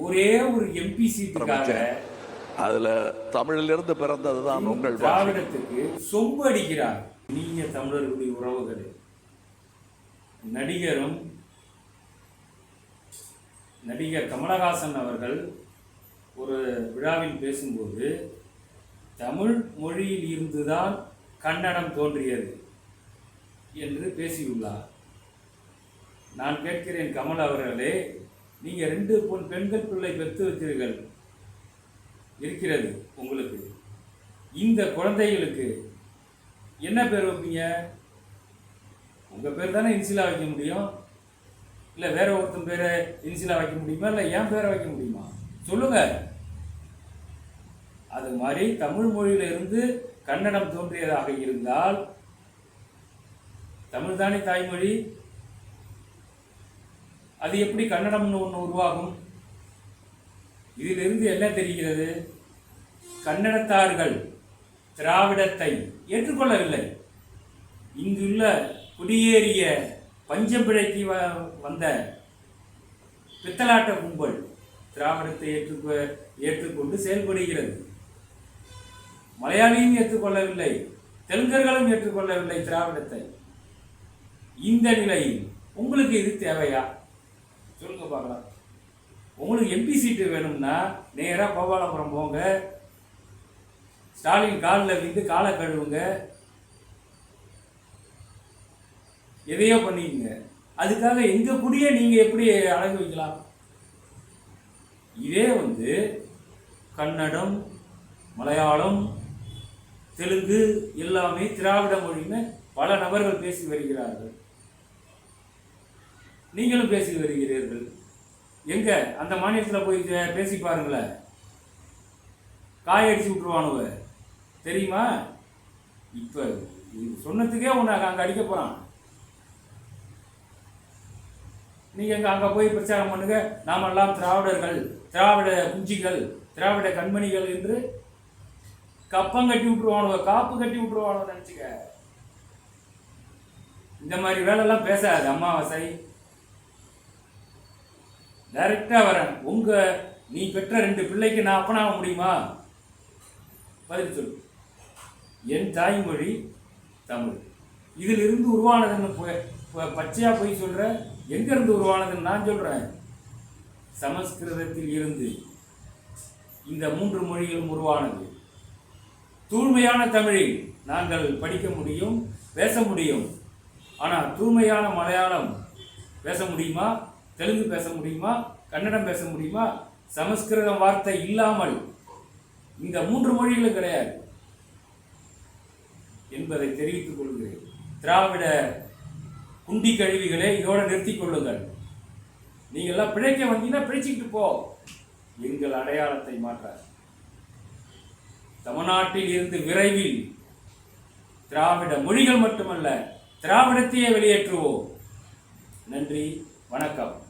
MP சீட்டுக்காக அதுல தமிழிலிருந்து பிறந்ததுதான் உங்கள் பாஷை. திராவிடத்துக்கு சொம்பு அடிக்கிறார். நீங்க தமிழர்களுடைய உறவுகளே. நடிகரும் நடிகர் கமலஹாசன் அவர்கள் ஒரு விழாவில் பேசும்போது தமிழ் மொழியில் இருந்துதான் கன்னடம் தோன்றியது என்று பேசியுள்ளார். நான் கேட்கிறேன் கமல் அவர்களே நீங்கள் ரெண்டு பொன் பெண்கள் பிள்ளை பெற்று வச்சீர்கள் இருக்கிறது உங்களுக்கு. இந்த குழந்தைகளுக்கு என்ன பேர் வைப்பீங்க? உங்கள் பேர் தானே இன்சிலாக வைக்க முடியும்? இல்லை வேற ஒருத்தன் பேரை இன்சிலாக வைக்க முடியுமா? இல்லை என் பேரை வைக்க முடியுமா? சொல்லுங்கள் அது மாதிரி தமிழ் மொழியிலிருந்து கன்னடம் தோன்றியதாக இருந்தால் தமிழ் தானே தாய்மொழி? அது எப்படி கன்னடம்னு ஒன்று உருவாகும்? இதிலிருந்து என்ன தெரிகிறது? கன்னடத்தார்கள் திராவிடத்தை ஏற்றுக்கொள்ளவில்லை. இங்குள்ள குடியேறிய பஞ்சம் பிழைக்கு வ- வந்த பித்தலாட்ட கும்பல் திராவிடத்தை ஏற்றுக்கொ ஏற்றுக்கொண்டு செயல்படுகிறது. மலையாளியும் ஏற்றுக்கொள்ளவில்லை தெலுங்கர்களும் ஏற்றுக்கொள்ளவில்லை திராவிடத்தை. இந்த நிலையில் உங்களுக்கு இது தேவையா? சொல்லுங்க பார்க்கலாம். உங்களுக்கு எம்பி சீட்டு வேணும்னா நேராக கோபாலபுரம் போங்க. ஸ்டாலின் காலில் விழுந்து காலை கழுவுங்க. எதையோ பண்ணிக்கங்க. அதுக்காக எங்கள் குடியே நீங்கள் எப்படி அடகு வைக்கலாம்? இதே வந்து கன்னடம் மலையாளம் தெலுங்கு எல்லாமே திராவிட மொழின்னு பல நபர்கள் பேசி வருகிறார்கள். நீங்களும் பேசி வருகிறீர்கள். எங்க? அந்த மாநிலத்தில் போய் பேசி பாருங்களேன். காயடிச்சு விட்ருவானுவ விட்டுருவானுவ தெரியுமா? இப்போ சொன்னதுக்கே உன்னை அங்கே அடிக்க போகிறான் நீங்கள் எங்க அங்கே போய் பிரச்சாரம் பண்ணுங்க? நாமெல்லாம் திராவிடர்கள் திராவிட குஞ்சிகள் திராவிட கண்மணிகள் என்று கப்பம் கட்டி விட்டுருவானுவ காப்பு கட்டி விட்டுருவானுவ நினச்சிக்க. இந்த மாதிரி வேலைலாம் பேசாது அமாவாசை டைரக்டா வரேன். உங்கள் நீ பெற்ற ரெண்டு பிள்ளைக்கு நான் அப்பனாக முடியுமா? பதில் சொல்லு. என் தாய்மொழி தமிழ். இதிலிருந்து உருவானதுன்னு பச்சையாக போய் சொல்கிற எங்கேருந்து உருவானதுன்னு நான் சொல்கிறேன் சமஸ்கிருதத்தில் இருந்து இந்த மூன்று மொழிகளும் உருவானது. தூய்மையான தமிழில் நாங்கள் படிக்க முடியும் பேச முடியும். ஆனால் தூய்மையான மலையாளம் பேச முடியுமா? தெலுங்கு பேச முடியுமா? கன்னடம் பேச முடியுமா? சமஸ்கிருதம் வார்த்தை இல்லாமல். இந்த மூன்று மொழிகளும் கிடையாது. என்பதை தெரிவித்துக் கொள்கிறேன். திராவிட குண்டி கழிவுகளை இதோட நிறுத்திக் கொள்ளுங்கள். நீங்கள்லாம் பிழைக்க வந்தீங்கன்னா பிழைச்சிக்கிட்டு போ. எங்கள் அடையாளத்தை மாற்றார். தமிழ்நாட்டில் இருந்து விரைவில் திராவிட மொழிகள் மட்டுமல்ல திராவிடத்தையே வெளியேற்றுவோம். நன்றி வணக்கம்.